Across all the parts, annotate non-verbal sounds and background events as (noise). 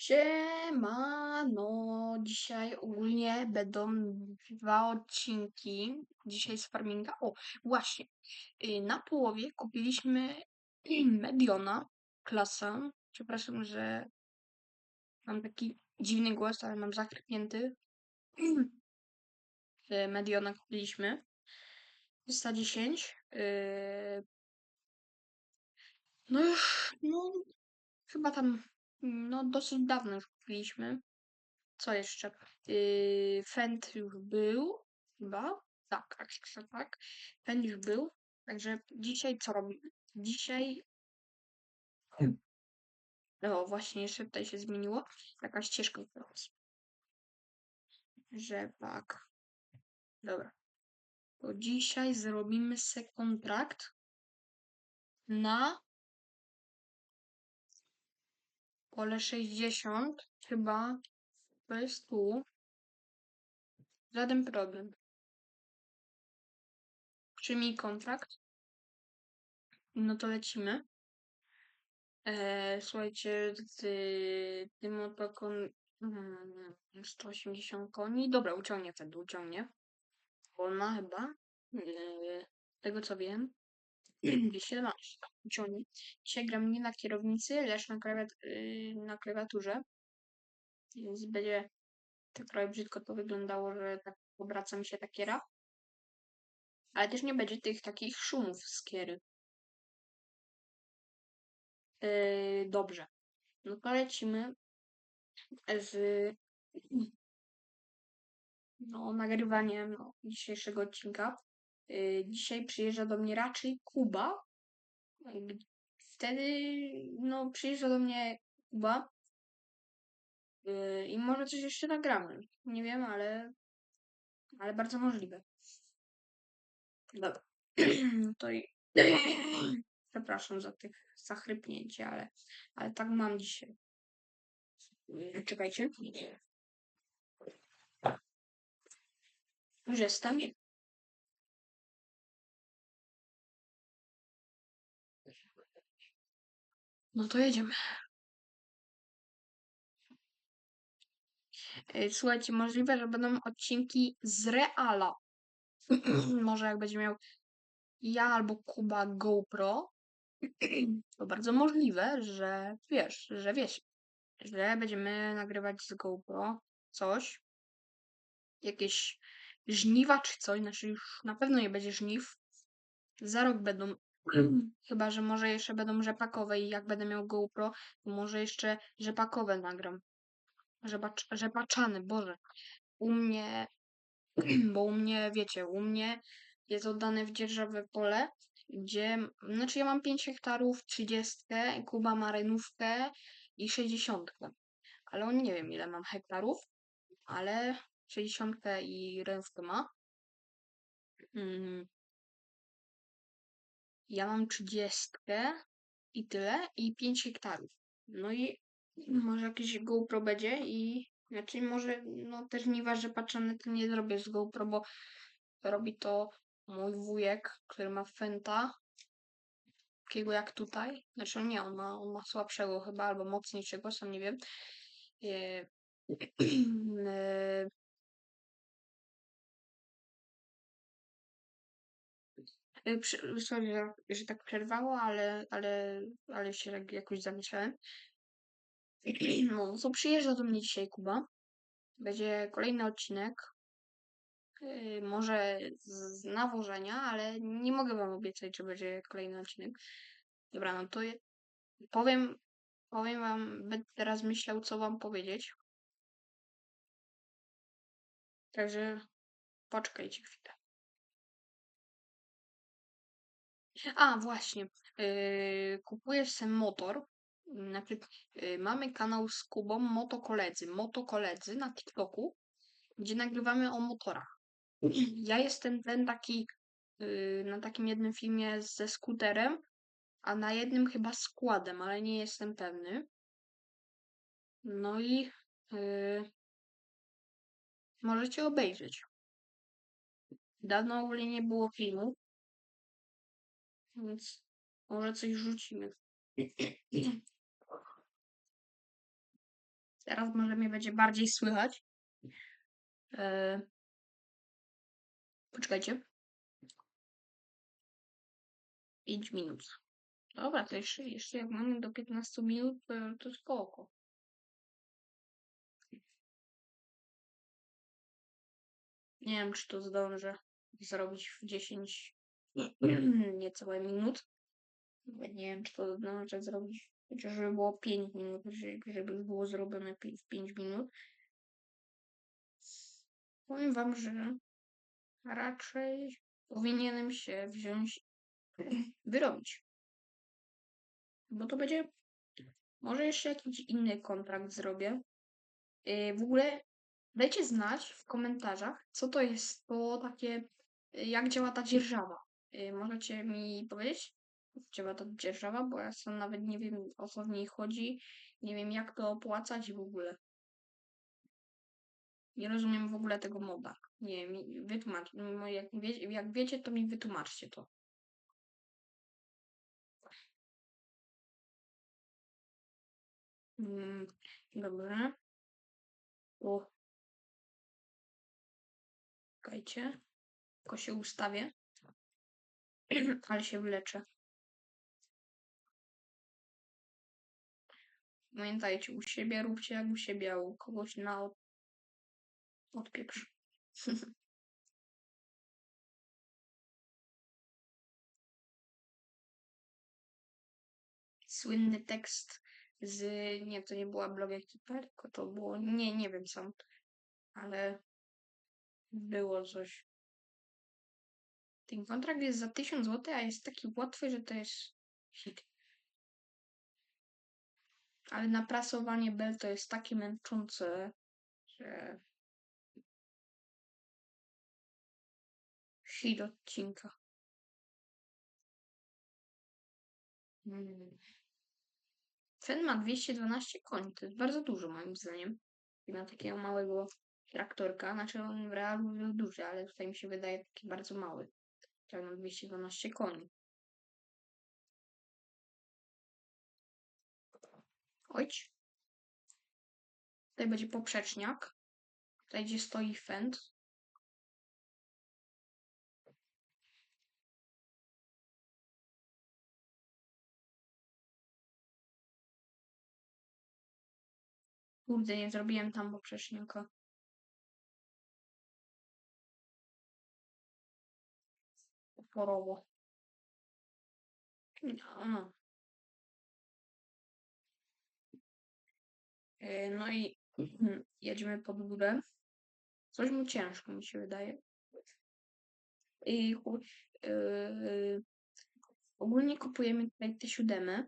Siemano, dzisiaj ogólnie będą dwa odcinki. Dzisiaj z farminga. O, właśnie. y, Na połowie kupiliśmy (clears throat) Mediona, klasę. Przepraszam, że mam taki dziwny głos, ale mam zachrypnięty. (clears throat) Y, Mediona kupiliśmy. 310. y, No już, no, chyba tam, no dosyć dawno już kupiliśmy. Co jeszcze? Yy, Fend już był, chyba. Tak, tak, tak, tak. Fend już był. Także dzisiaj co robimy? Dzisiaj. (clears throat) No właśnie, jeszcze tutaj się zmieniło. Taka ścieżka teraz. Rzepak. Dobra. To dzisiaj zrobimy se kontrakt na pole 60. Chyba to jest tu. Żaden problem. Przyjmij kontrakt. No to lecimy. Eee, słuchajcie, ty, tym oto kon... mm, 180 koni. Dobra, uciągnie wtedy, uciągnie. Wolna chyba. Eee, tego co wiem. 217. Uciągnie. Dzisiaj gram nie na kierownicy, lecz na, klawiat yy, na klawiaturze. Więc będzie tak trochę brzydko to wyglądało, że tak obraca mi się ta kiera. Ale też nie będzie tych takich szumów z kiery. Yy, dobrze. No to lecimy z no, nagrywaniem no, dzisiejszego odcinka. Yy, dzisiaj przyjeżdża do mnie raczej Kuba. Wtedy no, przyjeżdża do mnie Kuba. Yy, I może coś jeszcze nagramy. Nie wiem, ale, ale bardzo możliwe. Dobra. No (clears throat) to i... (clears throat) Przepraszam za tych zachrypnięcie, ale, ale tak mam dzisiaj. Yy, Czekajcie. Już jestem. No to jedziemy. Yy, Słuchajcie, możliwe, że będą odcinki z Reala. (clears throat) Może jak będzie miał ja albo Kuba GoPro, (clears throat) to bardzo możliwe, że wiesz, że wiesz, że będziemy nagrywać z GoPro coś, jakieś żniwa czy coś, znaczy już na pewno nie będzie żniw. Za rok będą, (clears throat) chyba że może jeszcze będą rzepakowe i jak będę miał GoPro, to może jeszcze rzepakowe nagram. Rzepacz, rzepaczany, Boże. U mnie, (clears throat) bo u mnie, wiecie, u mnie jest oddane w dzierżawę pole, gdzie, znaczy ja mam 5 hektarów, 30, Kuba ma renówkę i 60. Ale on nie wiem ile mam hektarów, ale 60 i renówkę ma. Mm. Ja mam 30 i tyle i 5 hektarów. No i może jakieś GoPro będzie i znaczy może no też nie że patrzone to nie zrobię z GoPro, bo robi to mój wujek, który ma Fenta. Takiego jak tutaj. Znaczy nie, on ma, on ma słabszego chyba, albo mocniejszego, sam nie wiem. E, (clears throat) e, Sorry, że, tak przerwało, ale, ale, ale się tak jakoś zamyślałem. No, to przyjeżdża do mnie dzisiaj Kuba. Będzie kolejny odcinek. Yy, może z, nawożenia, ale nie mogę wam obiecać, że będzie kolejny odcinek. Dobra, no to powiem, powiem wam, będę teraz myślał, co wam powiedzieć. Także poczekajcie chwilę. A, właśnie. Yy, kupuję sobie motor. Znaczy, yy, mamy kanał z Kubą Motokoledzy. Motokoledzy na TikToku, gdzie nagrywamy o motorach. Ja jestem ten taki yy, na takim jednym filmie ze skuterem, a na jednym chyba składem, ale nie jestem pewny. No i yy, możecie obejrzeć. Dawno w ogóle nie było filmu, więc może coś rzucimy. (clears throat) Teraz może mnie będzie bardziej słychać. E... Poczekajcie. 5 minut. Dobra, to jeszcze, jeszcze jak mamy do 15 minut, to, to spoko. Nie wiem, czy to zdążę zrobić w 10 niecałe minut. Nie wiem, czy to zdążę zrobić, chociażby było 5 minut, żeby, żeby było zrobione w 5 minut. Powiem wam, że raczej powinienem się wziąć, wyrobić. Bo to będzie, może jeszcze jakiś inny kontrakt zrobię. Yy, w ogóle dajcie znać w komentarzach, co to jest to takie, jak działa ta dzierżawa. Yy, możecie mi powiedzieć, działa ta dzierżawa, bo ja sam nawet nie wiem, o co w niej chodzi. Nie wiem, jak to opłacać w ogóle. Nie rozumiem w ogóle tego moda. Nie wiem, wytłumacz. no, Jak, wie, jak wiecie, to mi wytłumaczcie to. Mm, Dobra. O. Czekajcie. Tylko się ustawię. (clears throat) Ale się wleczę. Pamiętajcie, u siebie róbcie jak u siebie, a u kogoś na od... odpieprz. (laughs) Słynny tekst z... Nie, to nie była bloga.pl, tylko to było... Nie, nie wiem sam. Ale było coś. Ten kontrakt jest za 1000 zł, a jest taki łatwy, że to jest hit. Ale naprasowanie bel to jest takie męczące, że hit odcinka. Mm. Ten ma 212 koni, to jest bardzo dużo moim zdaniem. Jak na takiego małego traktorka, znaczy on w realu był duży, ale tutaj mi się wydaje taki bardzo mały. Ma 212 koni. Ojć. Tutaj będzie poprzeczniak. Tutaj gdzie stoi fend. Kurde, nie zrobiłem tam poprzeczniaka. No. E, No i (clears throat) jedziemy pod górę. Coś mu ciężko mi się wydaje. I chu- yy, ogólnie kupujemy tutaj te siódemy,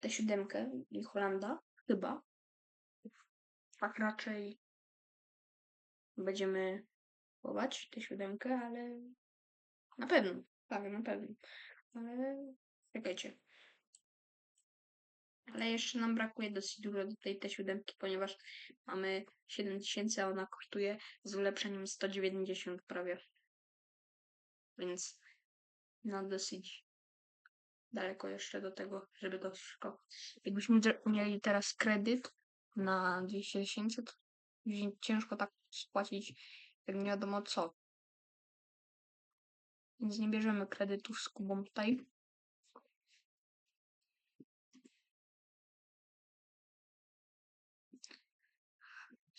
tę siódemkę i Holanda, chyba. Tak raczej będziemy kupować tę siódemkę, ale na pewno, tak, na pewno. Ale czekajcie. Ale jeszcze nam brakuje dosyć dużo do tej T7, ponieważ mamy 7000, a ona kosztuje z ulepszeniem 190 prawie. Więc no dosyć daleko jeszcze do tego, żeby to wszystko. Jakbyśmy mieli teraz kredyt na 200 tysięcy, to ciężko tak spłacić, jak nie wiadomo co. Więc nie bierzemy kredytów z Kubą tutaj.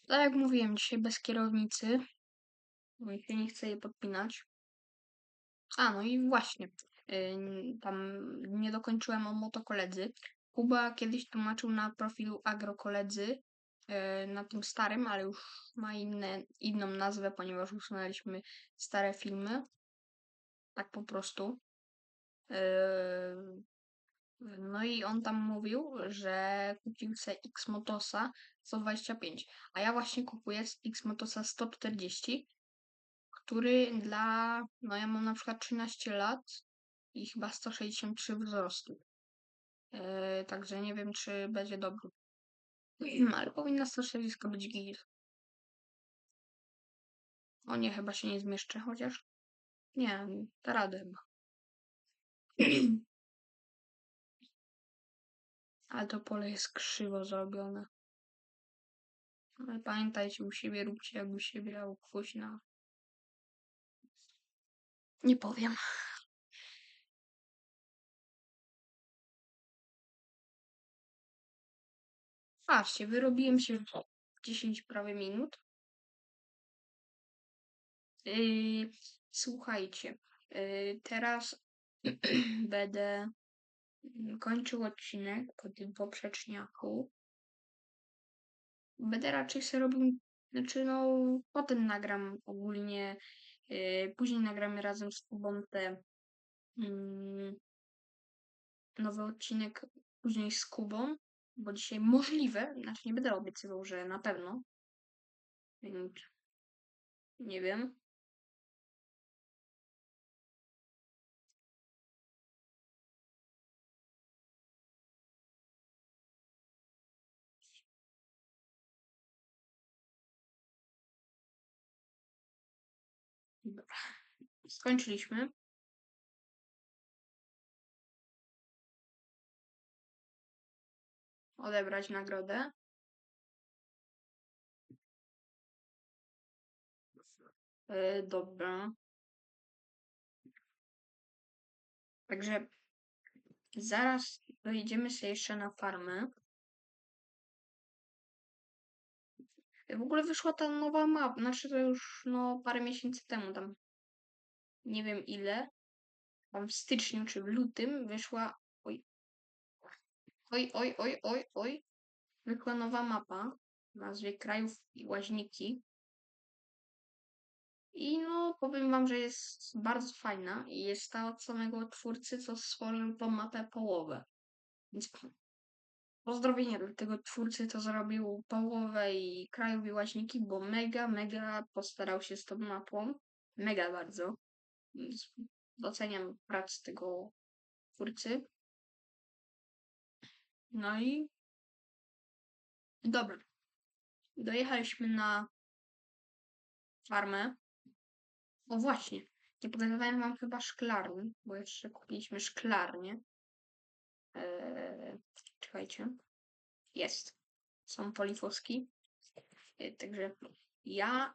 Tak jak mówiłem, dzisiaj bez kierownicy. Bo się nie chce jej podpinać. A, no i właśnie. ym, Tam nie dokończyłem o motokoledzy. Kuba kiedyś tłumaczył na profilu agrokoledzy yy, na tym starym, ale już ma inne, inną nazwę, ponieważ usunęliśmy stare filmy. Tak po prostu. Yy, No i on tam mówił, że kupił sobie X-Motosa 125, a ja właśnie kupuję X-Motosa 140, który dla, no ja mam na przykład 13 lat i chyba 163 wzrostu. Yy, także nie wiem, czy będzie dobry. (clears throat) Ale powinna 140 być git. O nie, chyba się nie zmieszczę, chociaż. Nie, da radę chyba. (clears throat) Ale to pole jest krzywo zrobione. Ale pamiętajcie, u siebie róbcie jak u siebie, a u kogoś na... Nie powiem. Patrzcie, wyrobiłem się w 10 prawie minut. Yy, słuchajcie, yy, teraz (clears throat) będę mm, kończył odcinek po tym poprzeczniaku. Będę raczej sobie robił, znaczy no, potem nagram ogólnie, yy, później nagramy razem z Kubą te mm, nowy odcinek później z Kubą, bo dzisiaj możliwe, znaczy nie będę obiecywał, że na pewno, więc nie wiem. Dobra. Skończyliśmy. Odebrać nagrodę. Yy, dobra. Także zaraz dojedziemy sobie jeszcze na farmę. W ogóle wyszła ta nowa mapa, znaczy to już no parę miesięcy temu tam. Nie wiem ile. Tam w styczniu czy w lutym wyszła. Oj. Oj, oj, oj, oj, oj. Nowa mapa w nazwie Krajów i Łaźniki. I no, powiem wam, że jest bardzo fajna i jest ta od samego twórcy, co stworzył tą mapę połowę. Więc pozdrowienia dla tego twórcy, co zrobił połowę i krajów i łaźniki, bo mega, mega postarał się z tą mapą. Mega bardzo. Więc doceniam pracę tego twórcy. No i dobra. Dojechaliśmy na farmę. O właśnie, nie pokazywałem wam chyba szklarni, bo jeszcze kupiliśmy szklarnię. Eee, czekajcie. Jest. Są polifoski. Eee, także ja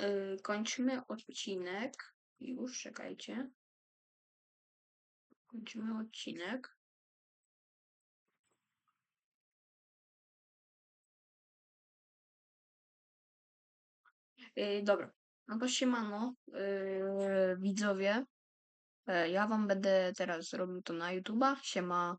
yy, kończymy odcinek. Już, czekajcie. Kończymy odcinek. Yy, dobra. No to siemano, yy, widzowie. E, Ja wam będę teraz robił to na YouTube'a. Siema.